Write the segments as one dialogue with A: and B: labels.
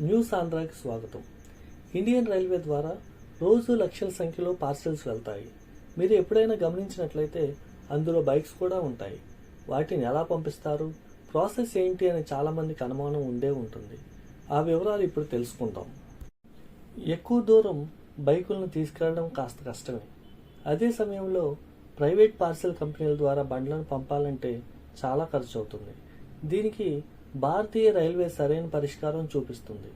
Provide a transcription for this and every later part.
A: News ఆంధ్రాకి స్వాగతం. Indian railway ద్వారా రోజు లక్షల సంఖ్యలో పార్సెల్స్ వెళ్తాయి. మీరు ఎప్పుడైనా గమనించినట్లయితే అందులో బైక్స్ కూడా ఉంటాయి. వాటిని ఎలా పంపిస్తారు? ప్రాసెస్ ఏంటి అని చాలామందికి అనుమానం ఉండే ఉంటుంది. ఆ వివరాలు ఇప్పుడు తెలుసుకుందాం. ఎక్కువ దూరం బైకులను తీసుకెళ్ళడం కాస్త కష్టమే. అదే సమయంలో ప్రైవేట్ పార్సెల్ కంపెనీల ద్వారా బండ్లను పంపాలంటే చాలా ఖర్చు అవుతుంది. దీనికి భారతీయ రైల్వే సరైన పరిష్కారం చూపిస్తుంది.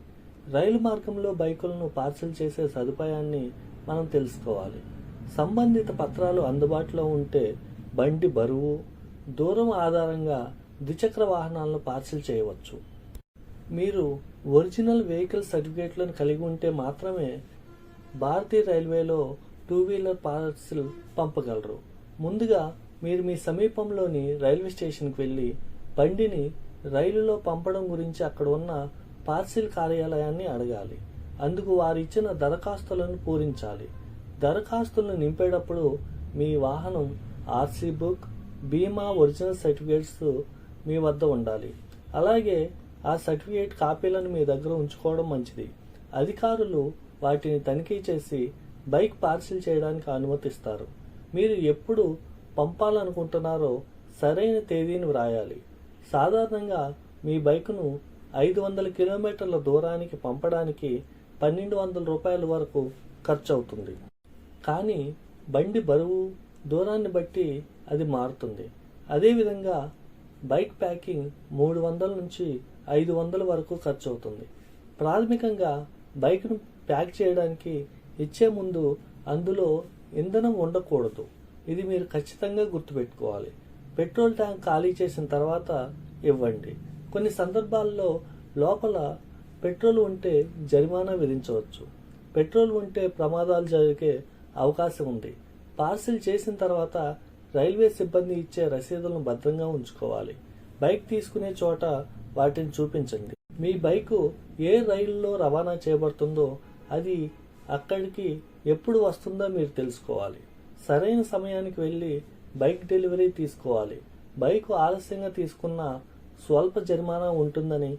A: రైలు మార్గంలో బైకులను పార్సెల్ చేసే సదుపాయాన్ని మనం తెలుసుకోవాలి. సంబంధిత పత్రాలు అందుబాటులో ఉంటే బండి బరువు దూరం ఆధారంగా ద్విచక్ర వాహనాలను పార్సిల్ చేయవచ్చు. మీరు ఒరిజినల్ వెహికల్ సర్టిఫికేట్లను కలిగి ఉంటే మాత్రమే భారతీయ రైల్వేలో టూ వీలర్ పార్సిల్ పంపగలరు. ముందుగా మీరు మీ సమీపంలోని రైల్వే స్టేషన్కి వెళ్ళి బండిని రైలులో పంపడం గురించి అక్కడ ఉన్న పార్సిల్ కార్యాలయాన్ని అడగాలి. అందుకు వారు ఇచ్చిన దరఖాస్తులను పూరించాలి. దరఖాస్తులను నింపేటప్పుడు మీ వాహనం ఆర్సీ బుక్ బీమా ఒరిజినల్ సర్టిఫికేట్స్ మీ వద్ద ఉండాలి. అలాగే ఆ సర్టిఫికేట్ కాపీలను మీ దగ్గర ఉంచుకోవడం మంచిది. అధికారులు వాటిని తనిఖీ చేసి బైక్ పార్సిల్ చేయడానికి అనుమతిస్తారు. మీరు ఎప్పుడు పంపాలనుకుంటున్నారో సరైన తేదీని వ్రాయాలి. సాధారణంగా మీ బైకును ఐదు వందల కిలోమీటర్ల దూరానికి పంపడానికి పన్నెండు వందల రూపాయల వరకు ఖర్చు అవుతుంది కానీ బండి బరువు దూరాన్ని బట్టి అది మారుతుంది. అదేవిధంగా బైక్ ప్యాకింగ్ మూడు వందల నుంచి ఐదు వందల వరకు ఖర్చు అవుతుంది ప్రాథమికంగా బైక్ను ప్యాక్ చేయడానికి ఇచ్చే ముందు అందులో ఇంధనం ఉండకూడదు. ఇది మీరు ఖచ్చితంగా గుర్తుపెట్టుకోవాలి. పెట్రోల్ ట్యాంక్ ఖాళీ చేసిన తర్వాత ఇవ్వండి. కొన్ని సందర్భాల్లో లోపల పెట్రోల్ ఉంటే జరిమానా విధించవచ్చు. పెట్రోల్ ఉంటే ప్రమాదాలు జరిగే అవకాశం ఉంది. పార్సిల్ చేసిన తర్వాత రైల్వే సిబ్బంది ఇచ్చే రసీదులను భద్రంగా ఉంచుకోవాలి. బైక్ తీసుకునే చోట వాటిని చూపించండి. మీ బైకు ఏ రైలులో రవాణా చేయబడుతుందో అది అక్కడికి ఎప్పుడు వస్తుందో మీరు తెలుసుకోవాలి. సరైన సమయానికి వెళ్ళి బైక్ డెలివరీ తీసుకోవాలి. బైక్ ఆలస్యంగా తీసుకున్న స్వల్ప జరిమానా ఉంటుందని